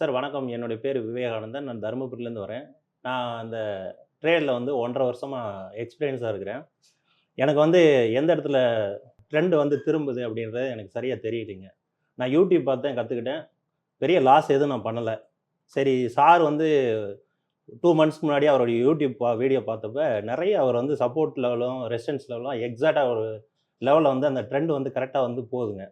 Sir வணக்கம். என்னுடைய பேர் விவேகானந்தன். நான் தருமபுரியிலேருந்து வரேன். நான் அந்த ட்ரேடில் வந்து ஒன்றரை வருஷமாக எக்ஸ்பீரியன்ஸாக இருக்கிறேன். எனக்கு வந்து எந்த இடத்துல ட்ரெண்ட் வந்து திரும்புது அப்படின்றது எனக்கு சரியாக தெரியலைங்க. நான் யூடியூப் பார்த்து தான் கற்றுக்கிட்டேன் பெரிய லாஸ் எதுவும் நான் பண்ணலை. சரி சார் வந்து டூ மந்த்ஸ்க்கு முன்னாடி அவருடைய யூடியூப் பா வீடியோ பார்த்தப்ப நிறைய அவர் வந்து சப்போர்ட் லெவலும் ரெசிஸ்டன்ஸ் லெவலும் எக்ஸாக்டாக ஒரு லெவலில் வந்து அந்த ட்ரெண்ட் வந்து கரெக்டாக வந்து போகுதுங்க.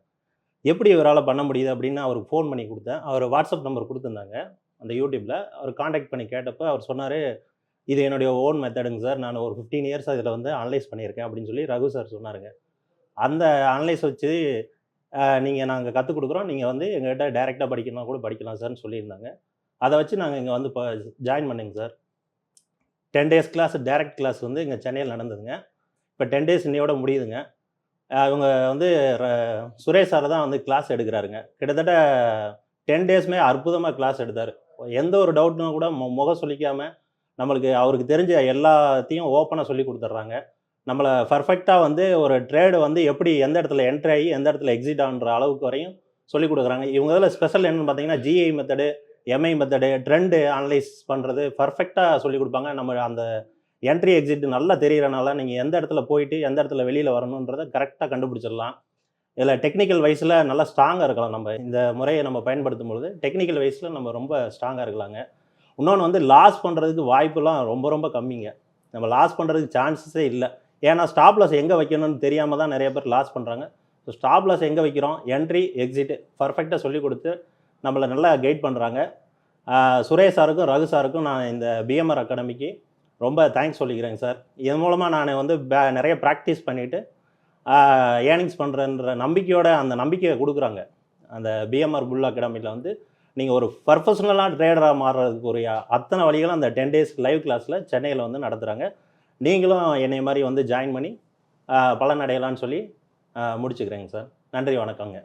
எப்படி இவரால் பண்ண முடியுது அப்படின்னு அவருக்கு ஃபோன் பண்ணி கொடுத்தேன். அவர் வாட்ஸ்அப் நம்பர் கொடுத்துருந்தாங்க அந்த யூடியூப்பில் அவர் காண்டாக்ட் பண்ணி கேட்டப்போ அவர் சொன்னார் இது என்னுடைய ஓன் மெத்தடுங்க சார் நான் ஒரு ஃபிஃப்டீன் இயர்ஸ் இதில் வந்து அனலைஸ் பண்ணியிருக்கேன் அப்படின்னு சொல்லி ரகு சார் சொன்னாருங்க. அந்த அனலைஸ் வச்சு நீங்கள் நாங்கள் கற்றுக் கொடுக்குறோம். நீங்கள் வந்து எங்கள்கிட்ட டைரெக்டாக படிக்கணும் கூட படிக்கலாம் சார்னு சொல்லியிருந்தாங்க. அதை வச்சு நாங்கள் இங்கே வந்து இப்போ ஜாயின் பண்ணேங்க sir ten days class direct class வந்து இங்கே சென்னையில் நடந்ததுங்க. இப்போ டென் டேஸ் இன்னையோட முடியுதுங்க. அவங்க இவங்க வந்து ர- சுரேஷ் சார் தான் வந்து கிளாஸ் எடுக்கிறாருங்க. கிட்டத்தட்ட டென் டேஸ்மே அற்புதமாக கிளாஸ் எடுத்தார். எந்த ஒரு டவுட்னும் கூட மு முகம் சொல்லிக்காமல் நம்மளுக்கு அவருக்கு தெரிஞ்ச எல்லாத்தையும் ஓப்பனாக சொல்லி கொடுத்துட்றாங்க. நம்மளை பர்ஃபெக்டாக வந்து ஒரு ட்ரேடு வந்து எப்படி எந்த இடத்துல என்ட்ரி ஆகி எந்த இடத்துல எக்ஸிட் ஆகுன்ற அளவுக்கு வரையும் சொல்லி கொடுக்குறாங்க. இவங்க இதில் ஸ்பெஷல் என்னென்னு பார்த்தீங்கன்னா GI method MI method trend analyse பண்ணுறது பர்ஃபெக்டாக சொல்லி கொடுப்பாங்க. நம்ம அந்த என்ட்ரி எக்ஸிட் நல்லா தெரியறனால நீங்கள் எந்த இடத்துல போயிட்டு எந்த இடத்துல வெளியில் வரணுன்றதை கரெக்டாக கண்டுபிடிச்சிடலாம். இதில் டெக்னிக்கல் வைஸில் நல்லா ஸ்ட்ராங்காக இருக்கலாம் நம்ம. இந்த முறையை நம்ம பயன்படுத்தும் பொழுது டெக்னிக்கல் வைஸில் நம்ம ரொம்ப ஸ்ட்ராங்காக இருக்கலாங்க. இன்னொன்று வந்து லாஸ் பண்ணுறதுக்கு வாய்ப்புலாம் ரொம்ப ரொம்ப கம்மிங்க. நம்ம லாஸ் பண்ணுறதுக்கு சான்சஸே இல்லை. ஏன்னா ஸ்டாப் லாஸ் எங்கே வைக்கணும்னு தெரியாமல் தான் நிறைய பேர் லாஸ் பண்ணுறாங்க ஸோ ஸ்டாப் லாஸ் எங்கே வைக்கிறோம்? என்ட்ரி எக்ஸிட் பர்ஃபெக்டாக சொல்லி கொடுத்து நம்மளை நல்லா கைட் பண்ணுறாங்க சுரேஷ் சாருக்கும் ரகு சாருக்கும் நான் இந்த பிஎம்ஆர் அகாடமிக்கு ரொம்ப தேங்க்ஸ் சொல்லிக்கிறேங்க சார் இதன் மூலமாக நான் வந்து பே நிறைய ப்ராக்டிஸ் பண்ணிவிட்டு ஏர்னிங்ஸ் பண்ணுறன்ற நம்பிக்கையோட அந்த நம்பிக்கையை கொடுக்குறாங்க. அந்த பிஎம்ஆர் புல் அகாடமியில் வந்து நீங்கள் ஒரு ப்ரொஃபஷனலாக ட்ரேடராக மாறுறதுக்கு ஒரு அத்தனை வழிகளும் அந்த டென் டேஸ் லைவ் கிளாஸில் சென்னையில் வந்து நடத்துகிறாங்க நீங்களும் என்னை மாதிரி வந்து ஜாயின் பண்ணி பலன் அடையலாம்னு சொல்லி முடிச்சுக்கிறேங்க சார் நன்றி வணக்கங்க